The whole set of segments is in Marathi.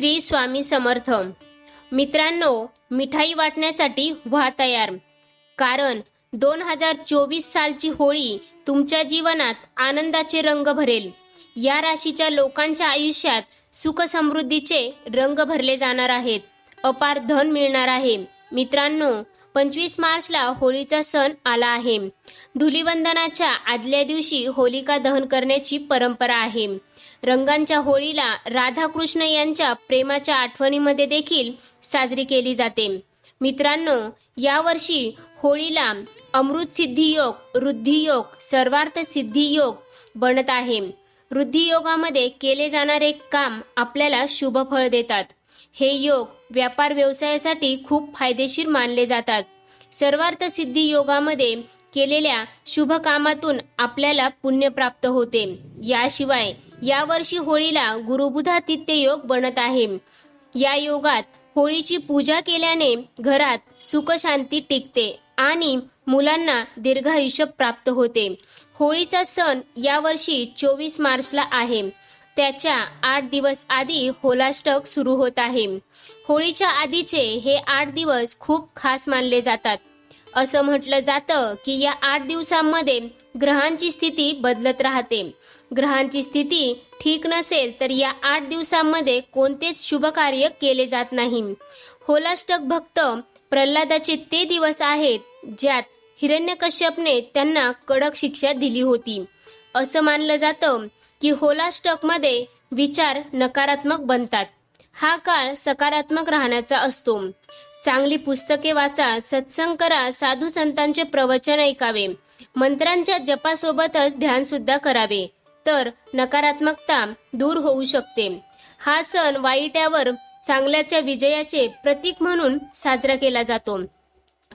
श्री स्वामी समर्थ. मित्रांनो मिठाई वाटण्यासाठी व्हा तयार. कारण दोन हजार चोवीस सालची होळी तुमच्या जीवनात आनंदाचे रंग भरेल. या राशीच्या लोकांच्या आयुष्यात सुख समृद्धीचे रंग भरले जाणार आहेत. अपार धन मिळणार आहे. मित्रांनो पंचवीस मार्चला होळीचा सण आला आहे. धुलीवंदनाच्या आदल्या दिवशी होलिका दहन करण्याची परंपरा आहे. रंगांच्या होळीला राधाकृष्ण यांच्या प्रेमाच्या आठवणीमध्ये देखील साजरी केली जाते. मित्रांनो यावर्षी होळीला अमृत सिद्धी योग वृद्धी योग सर्वार्थ सिद्धी योग बनत आहे. वृद्धियोगामध्ये केले जाणारे काम आपल्याला शुभ फळ देतात. हे योग व्यापार व्यवसायासाठी खूप फायदेशीर मानले जातात. सर्वार्थ सिद्धी योगामध्ये केलेल्या शुभ कामातून आपल्याला पुण्य प्राप्त होते. याशिवाय यावर्षी होळीला गुरुबुधातिथ्य योग बनत आहे. या योगात होळीची पूजा केल्याने घरात सुखशांती टिकते आणि मुलांना दीर्घायुष्य प्राप्त होते. होळीचा सण यावर्षी चोवीस मार्चला आहे. त्याच्या आठ दिवस आधी होलाष्टक सुरू होत आहे. होळीच्या आधीचे हे आठ दिवस खूप खास मानले जातात. असं म्हटलं जातं की या आठ दिवसांमध्ये ग्रहांची स्थिती बदलत राहते. ग्रहांची स्थिती ठीक नसेल तर या आठ दिवसांमध्ये कोणतेच शुभ कार्य केले जात नाही. होलाष्टक भक्त प्रल्हादाचे ते दिवस आहेत ज्यात हिरण्यकश्यपने त्यांना कडक शिक्षा दिली होती. असं मानलं जातं की होलाष्टकमध्ये विचार नकारात्मक बनतात. हा काळ सकारात्मक राहण्याचा असतो. चांगली पुस्तके वाचा सत्संग करा साधू संतांचे प्रवचन ऐकावे. मंत्रांच्या जपासोबतच ध्यान सुद्धा करावे. तर नकारात्मकता दूर होऊ शकते. हा सण वाईटावर चांगल्याच्या विजयाचे प्रतीक म्हणून साजरा केला जातो.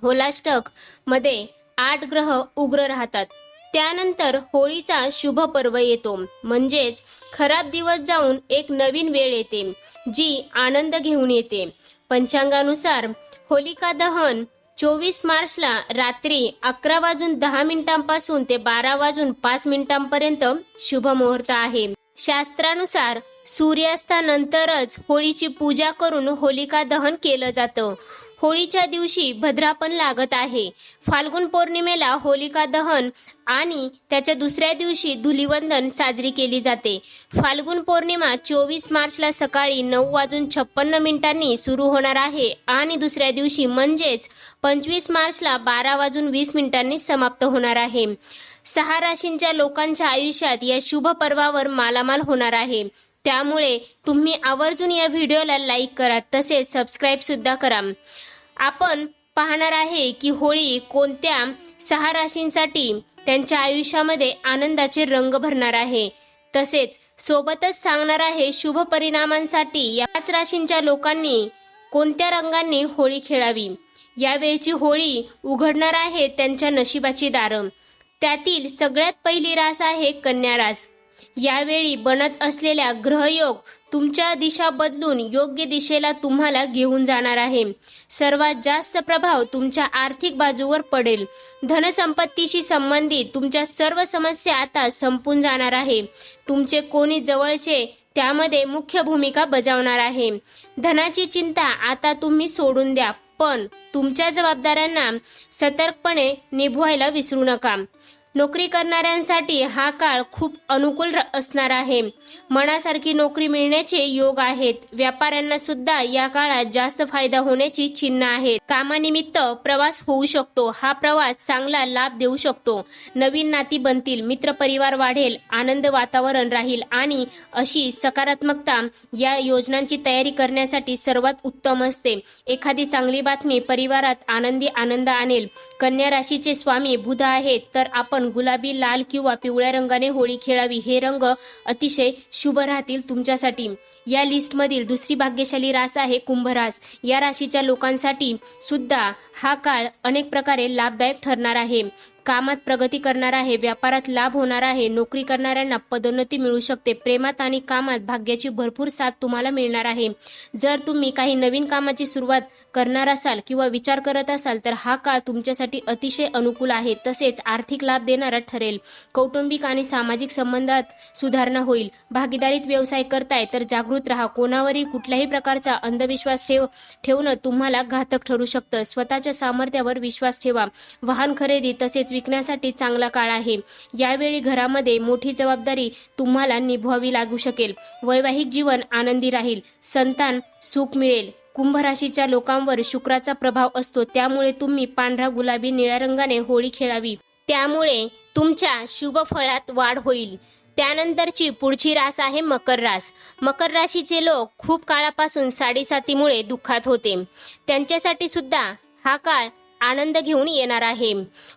होलाष्टकमध्ये आठ ग्रह उग्र राहतात. त्यानंतर होळीचा शुभ पर्व येतो. म्हणजेच खराब दिवस जाऊन एक नवीन वेळ येते जी आनंद घेऊन येते. पंचांगानुसार होलिका दहन चोवीस मार्चला रात्री अकरा वाजून दहा मिनिटांपासून ते बारा वाजून पाच मिनिटांपर्यंत शुभ मुहूर्त आहे. शास्त्रानुसार सूर्यास्तानंतरच होळीची पूजा करून होलिका दहन केलं जातं. होळीच्या दिवशी भद्रापण लागत आहे. फाल्गुन पौर्णिमेला होलिका दहन आणि त्याच्या दुसऱ्या दिवशी धुलिवंदन साजरी केली जाते. फाल्गुन पौर्णिमा चोवीस मार्चला सकाळी नऊ वाजून छप्पन्न मिनिटांनी सुरू होणार आहे आणि दुसऱ्या दिवशी म्हणजेच पंचवीस मार्चला बारा वाजून वीस मिनिटांनी समाप्त होणार आहे. सहा राशींच्या लोकांच्या आयुष्यात या शुभ पर्वावर मालामाल होणार आहे. त्यामुळे तुम्ही आवर्जून या व्हिडिओला लाईक करा तसेच सबस्क्राईब सुद्धा करा. आपण पाहणार आहे की होळी कोणत्या सहा राशींसाठी त्यांच्या आयुष्यामध्ये आनंदाचे रंग भरणार आहे. तसेच सोबतच सांगणार आहे शुभ परिणामांसाठी याच राशींच्या लोकांनी कोणत्या रंगांनी होळी खेळावी. यावेळची होळी उघडणार आहे त्यांच्या नशिबाची दारं. त्यातील सगळ्यात पहिली रास आहे कन्या रास. यावेळी बनत असलेल्या ग्रहयोग तुमच्या दिशा बदलून योग्य दिशेला तुम्हाला घेऊन जाणार आहे. सर्वात जास्त प्रभाव तुमच्या आर्थिक बाजूवर पडेल. धनसंपत्तीशी संबंधित तुमच्या सर्व समस्या आता संपून जाणार आहे. तुमचे कोणी जवळचे त्यामध्ये मुख्य भूमिका बजावणार आहे. धनाची चिंता आता तुम्ही सोडून द्या पण तुमच्या जबाबदाऱ्यांना सतर्कपणे निभवायला विसरू नका. नोकरी करणाऱ्यांसाठी हा काळ खूप अनुकूल र- असणार आहे. मनासारखी नोकरी मिळण्याचे योग आहेत. व्यापाऱ्यांना सुद्धा या काळात जास्त फायदा होण्याची चिन्ह आहेत. कामानिमित्त प्रवास होऊ शकतो. हा प्रवास चांगला लाभ देऊ शकतो. नवीन नाती बनतील. मित्र परिवार वाढेल. आनंद वातावरण राहील. आणि अशी सकारात्मकता या योजनांची तयारी करण्यासाठी सर्वात उत्तम असते. एखादी चांगली बातमी परिवारात आनंदी आनंद आणेल. कन्या राशीचे स्वामी बुध आहेत. तर आपण गुलाबी लाल किंवा पिवळ्या रंगाने होळी खेळावी. हे रंग अतिशय शुभ राहतील तुमच्यासाठी. या लिस्टमधील दुसरी भाग्यशाली रास आहे कुंभ रास या राशीच्या लोकांसाठी सुद्धा हा काळ अनेक प्रकारे लाभदायक ठरणार आहे. कामात प्रगती करणार आहे व्यापारात लाभ होणार आहे नोकरी करणाऱ्यांना पदोन्नती मिळू शकते. प्रेमात आणि कामात भाग्याची भरपूर साथ तुम्हाला मिळणार आहे. जर तुम्ही काही नवीन कामाची सुरुवात करणार असाल किंवा विचार करत असाल तर हा काळ तुमच्यासाठी अतिशय अनुकूल आहे. तसेच आर्थिक लाभ देणारा ठरेल. कौटुंबिक आणि सामाजिक संबंधात सुधारणा होईल. भागीदारीत व्यवसाय करताय तर जागृत राहा. कोणावरही कुठल्याही प्रकारचा अंधविश्वास ठेव ठेवणं तुम्हाला घातक ठरू शकतं. स्वतःच्या सामर्थ्यावर विश्वास ठेवा. वाहन खरेदी तसेच विकण्यासाठी चांगला काळ आहे. यावेळी घरामध्ये मोठी जबाबदारी तुम्हाला निभवावी लागू शकेल. वैवाहिक जीवन आनंदी राहील. संतान सुख मिळेल. कुंभ राशीच्या लोकांवर शुक्राचा प्रभाव असतो. त्यामुळे तुम्ही पांढरा गुलाबी निळ्या रंगाने होळी खेळावी. त्यामुळे तुमच्या शुभ फळात वाढ होईल. त्यानंतरची पुढची रास आहे मकर रास. मकर राशीचे लोक खूप काळापासून साडेसातीमुळे दुःखात होते. त्यांच्यासाठी सुद्धा हा काळ आनंद घेऊन येणार आहे.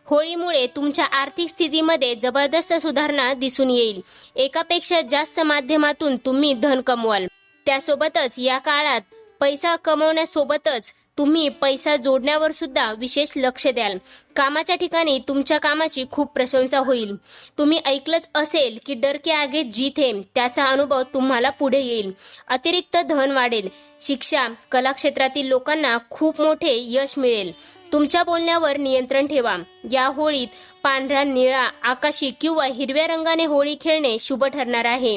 होळीमुळे तुमच्या आर्थिक स्थितीमध्ये जबरदस्त सुधारणा दिसून येईल. एकापेक्षा जास्त माध्यमातून तुम्ही धन कमवाल. त्यासोबतच या काळात पैसा कमवण्यासोबतच तुम्ही पैसा जोडण्यावर सुद्धा विशेष लक्ष द्याल. कामाच्या ठिकाणी तुमच्या कामाची खूप प्रशंसा होईल. तुम्ही ऐकलंच असेल की डर के आगे जीत हे त्याचा अनुभव तुम्हाला पुढे येईल. अतिरिक्त धन वाढेल. शिक्षा कलाक्षेत्रातील लोकांना खूप मोठे यश मिळेल. तुमच्या बोलण्यावर नियंत्रण ठेवा. या होळीत पांढरा निळा आकाशी किंवा हिरव्या रंगाने होळी खेळणे शुभ ठरणार आहे.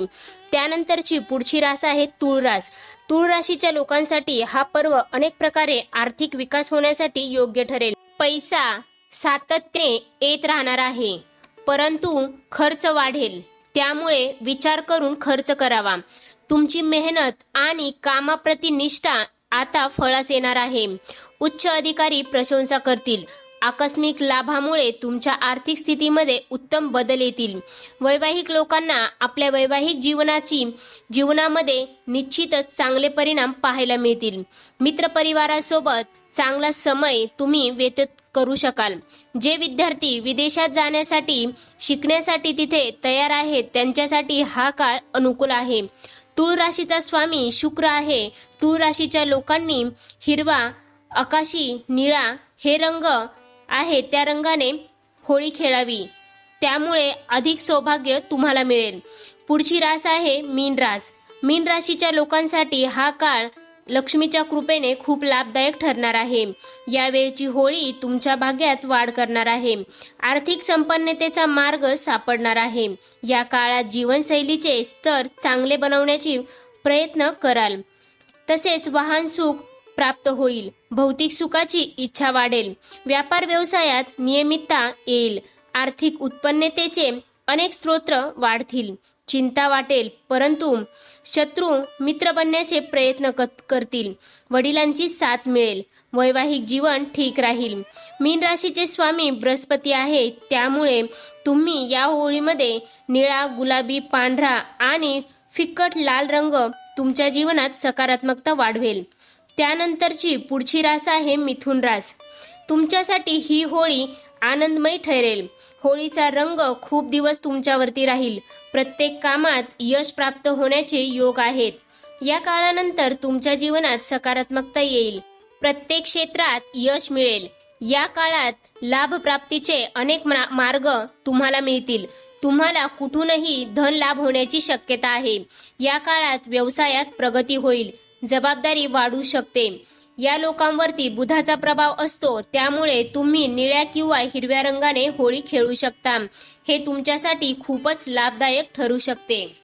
त्यानंतरची पुढची रास आहे तुळ रास तुळ राशीच्या लोकांसाठी हा पर्व अनेक प्रकारे आर्थिक विकास होण्यासाठी योग्य ठरेल. पैसा सातत्याने येत राहणार आहे परंतु खर्च वाढेल. त्यामुळे विचार करून खर्च करावा. तुमची मेहनत आणि कामाप्रती निष्ठा आता फळास येणार आहे. उच्च अधिकारी प्रशंसा करतील. आकस्मिक लाभामुळे तुमच्या आर्थिक स्थितीमध्ये उत्तम बदल येतील. वैवाहिक लोकांना आपल्या वैवाहिक जीवनाची जीवनामध्ये निश्चितच चांगले परिणाम पाहायला मिळतील. मित्रपरिवारासोबत चांगला समय तुम्ही व्यतीत करू शकाल. जे विद्यार्थी विदेशात जाण्यासाठी शिकण्यासाठी तिथे तयार आहेत त्यांच्यासाठी हा काळ अनुकूल आहे. तूळ राशीचा स्वामी शुक्र आहे. तूळ राशीच्या लोकांनी हिरवा आकाशी निळा हे रंग आहे त्या रंगाने होळी खेळावी. त्यामुळे अधिक सौभाग्य तुम्हाला मिळेल. पुढची रास आहे मीन रास. मीन राशीच्या लोकांसाठी हा काळ लक्ष्मीच्या कृपेने खूप लाभदायक ठरणार आहे. यावेळची होळी तुमच्या भाग्यात वाढ करणार आहे. आर्थिक संपन्नतेचा मार्ग सापडणार आहे. या काळात जीवनशैलीचे स्तर चांगले बनवण्याची प्रयत्न कराल. तसेच वाहन सुख प्राप्त होईल. भौतिक सुखाची इच्छा वाढेल. व्यापार व्यवसायात नियमितता येईल. आर्थिक उत्पन्नतेचे अनेक स्रोत वाढतील. चिंता वाटेल परंतु शत्रू मित्र बनण्याचे प्रयत्न करतील. वडिलांची साथ मिळेल. वैवाहिक जीवन ठीक राहील. मीन राशीचे स्वामी बृहस्पती आहे त्यामुळे तुम्ही या होळीमध्ये निळा गुलाबी पांढरा आणि फिक्कट लाल रंग तुमच्या जीवनात सकारात्मकता वाढवेल. त्यानंतरची पुढची रास आहे मिथुन रास. तुमच्यासाठी ही होळी आनंदमय ठरेल. होळीचा रंग खूप दिवस तुमच्यावरती राहील. प्रत्येक कामात यश प्राप्त होण्याचे योग आहेत. या काळानंतर तुमच्या जीवनात सकारात्मकता येईल. प्रत्येक क्षेत्रात यश मिळेल. या काळात लाभ प्राप्तीचे अनेक मा- मार्ग तुम्हाला मिळतील. तुम्हाला कुठूनही धन लाभ होण्याची शक्यता आहे. या काळात व्यवसायात प्रगती होईल. जबाबदारी वाढू शकते. या लोकांवरती बुधाचा प्रभाव असतो त्यामुळे तुम्ही निळ्या किंवा हिरव्या रंगाने होळी खेळू शकता. हे तुमच्यासाठी खूपच लाभदायक ठरू शकते.